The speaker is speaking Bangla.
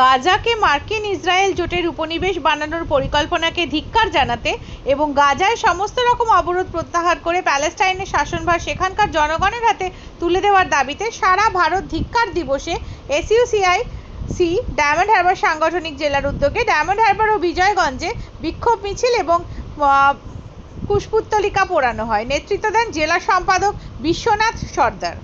গাজাকে মার্কিন ইসরায়েল জোটের উপনিবেশ বানানোর পরিকল্পনাকে ধিক্কার জানাতে এবং গাজায় সমস্ত রকম অবরোধ প্রত্যাহার করে প্যালেস্টাইনের শাসনভার সেখানকার জনগণের হাতে তুলে দেওয়ার দাবিতে সারা ভারত ধিক্কার দিবসে এসইউসিআই সি ডায়মন্ড হারবার সাংগঠনিক জেলার উদ্যোগে ডায়মন্ড হারবার ও বিজয়গঞ্জে বিক্ষোভ মিছিল এবং কুশপুত্তলিকা পোড়ানো হয়। নেতৃত্ব দেন জেলা সম্পাদক বিশ্বনাথ সর্দার।